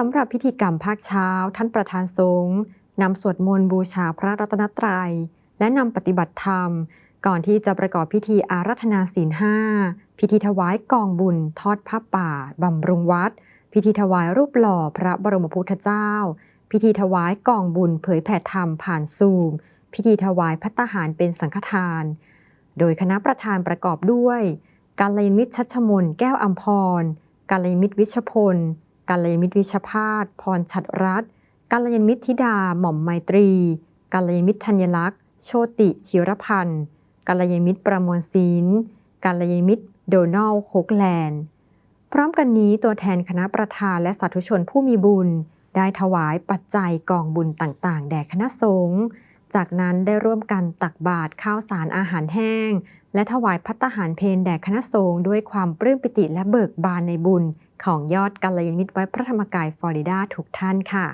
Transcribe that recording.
สำหรับพิธีกรรมภาคเช้า ท่านประธานสงฆ์นำสวดมนต์บูชาพระรัตนตรัย และนำปฏิบัติธรรม ก่อนที่จะประกอบพิธีอารัธนาศีลห้าพิธีถวายกองบุญ ทอดผ้าป่าบำรุงวัด พิธีถวายรูปหล่อพระบรมพุทธเจ้า พิธีถวายกองบุญ เผยแผ่ธรรมผ่านซูม พิธีถวายพัตหารเป็นสังฆทาน โดยคณะประธานประกอบด้วยกาลยมิตรชัชมนแก้วอัมพรกาลยมิตรวิชพล กาลยมิตรวิชพาสพรชัดรัตกาลยมิตรธิดาหม่อมไมตรีกาลยมิตรธัญลักษณ์ โชติชิรพันธ์กาลยมิตรประมวลศิลกาลยมิตรโดนัลโฮกแลนด์พร้อมกันนี้ตัวแทนคณะประธานและสาธุชนผู้มีบุญ ได้ถวายปัจจัยกองบุญต่างๆ แด่คณะสงฆ์ จากนั้นได้ร่วมกันตักบาตรข้าวสารอาหารแห้ง และถวายพัตตาหารเพนแด่คณะสงฆ์ด้วยความปลื้มปิติและเบิกบานในบุญ ของยอดกัลยาณมิตรวัดพระธรรมกายฟลอริดาทุกท่านค่ะ